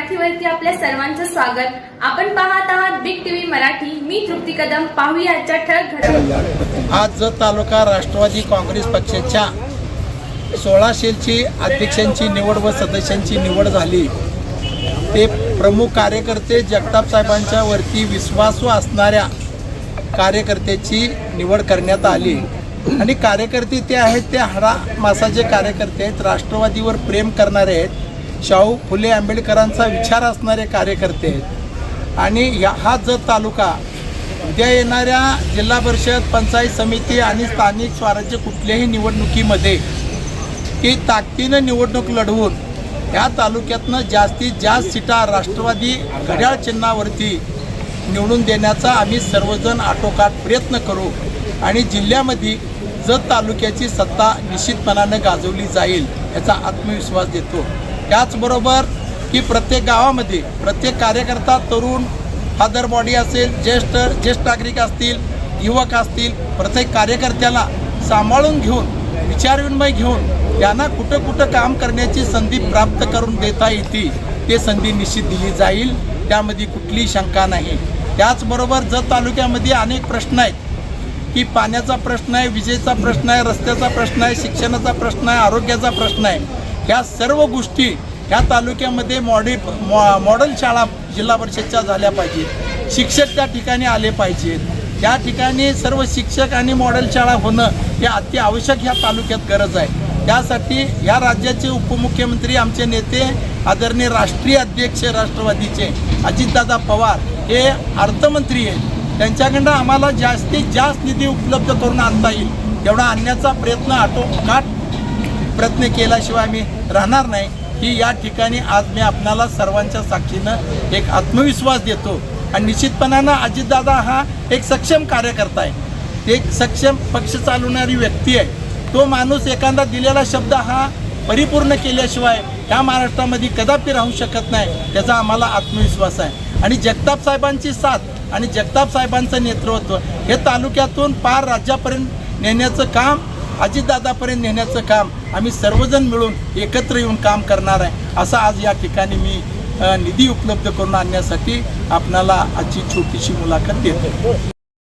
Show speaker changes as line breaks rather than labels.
मराठीवरती आपल्या सर्वांचं स्वागत. आपण पाहत आहात बिग टीव्ही मराठी. मी तृप्ती कदम. पाहूया आजच्या ठळक घडामोडी.
आज जत तालुका राष्ट्रवादी काँग्रेस पक्षाच्या सोळाशेची अध्यक्षांची निवड व सदस्यांची निवड झाली. ते प्रमुख कार्यकर्ते जगताप साहेबांच्या वरती विश्वासू असणाऱ्या कार्यकर्त्याची निवड करण्यात आली. आणि कार्यकर्ते ते आहेत ते हाडा मासाचे कार्यकर्ते आहेत राष्ट्रवादीवर प्रेम करणारे आहेत. शाहू फुले आंबेडकरांचा विचार असणारे कार्यकर्ते आहेत. आणि ह्या हा जत तालुका उद्या येणाऱ्या जिल्हा परिषद पंचायत समिती आणि स्थानिक स्वराज्य कुठल्याही निवडणुकीमध्ये की ताकदीनं निवडणूक लढवून या तालुक्यातनं जास्तीत जास्त सीटा राष्ट्रवादी घड्याळ चिन्हावरती निवडून देण्याचा आम्ही सर्वजण आटोकाट प्रयत्न करू आणि जिल्ह्यामध्ये जत तालुक्याची सत्ता निश्चितपणानं गाजवली जाईल याचा आत्मविश्वास देतो. त्याचबरोबर की प्रत्येक गावामध्ये प्रत्येक कार्यकर्ता तरुण फादर बॉडी असेल ज्येष्ठ ज्येष्ठ नागरिक असतील युवक असतील प्रत्येक कार्यकर्त्याला सांभाळून घेऊन विचारविनिमय घेऊन त्यांना कुठं कुठं काम करण्याची संधी प्राप्त करून देता येते ते संधी निश्चित दिली जाईल. त्यामध्ये कुठलीही शंका नाही. त्याचबरोबर जत तालुक्यामध्ये अनेक प्रश्न आहेत की पाण्याचा प्रश्न आहे विजेचा प्रश्न आहे रस्त्याचा प्रश्न आहे शिक्षणाचा प्रश्न आहे आरोग्याचा प्रश्न आहे. ह्या सर्व गोष्टी ह्या तालुक्यामध्ये मॉडे मॉ मॉडेल शाळा जिल्हा परिषदच्या झाल्या पाहिजेत. शिक्षक त्या ठिकाणी आले पाहिजेत. त्या ठिकाणी सर्व शिक्षक आणि मॉडेल शाळा होणं हे अति आवश्यक ह्या तालुक्यात गरज आहे. त्यासाठी या राज्याचे उपमुख्यमंत्री आमचे नेते आदरणीय राष्ट्रीय अध्यक्ष राष्ट्रवादीचे अजितदादा पवार हे अर्थमंत्री आहेत. त्यांच्याकडनं आम्हाला जास्तीत जास्त निधी उपलब्ध करून आणता येईल तेवढा आणण्याचा प्रयत्न आटोकाट प्रयत्न केल्याशिवाय आम्ही राहणार नाही. की या ठिकाणी आज मी आपणाला सर्वांच्या साक्षीनं एक आत्मविश्वास देतो. आणि निश्चितपणानं अजितदादा हा एक सक्षम कार्यकर्ता आहे. एक सक्षम पक्ष चालवणारी व्यक्ती आहे. तो माणूस एखादा दिलेला शब्द हा परिपूर्ण केल्याशिवाय या महाराष्ट्रामध्ये कदापि राहू शकत नाही त्याचा आम्हाला आत्मविश्वास आहे. आणि जगताप साहेबांची साथ आणि जगताप साहेबांचं नेतृत्व हे तालुक्यातून पार राज्यापर्यंत नेण्याचं काम अजितदादापर्यंत नेण्याचं काम आम्ही सर्वजण मिळून एकत्र येऊन काम करणार आहे. असं आज या ठिकाणी मी निधी उपलब्ध करून आणण्यासाठी आपणाला आजची छोटीशी मुलाखत देतो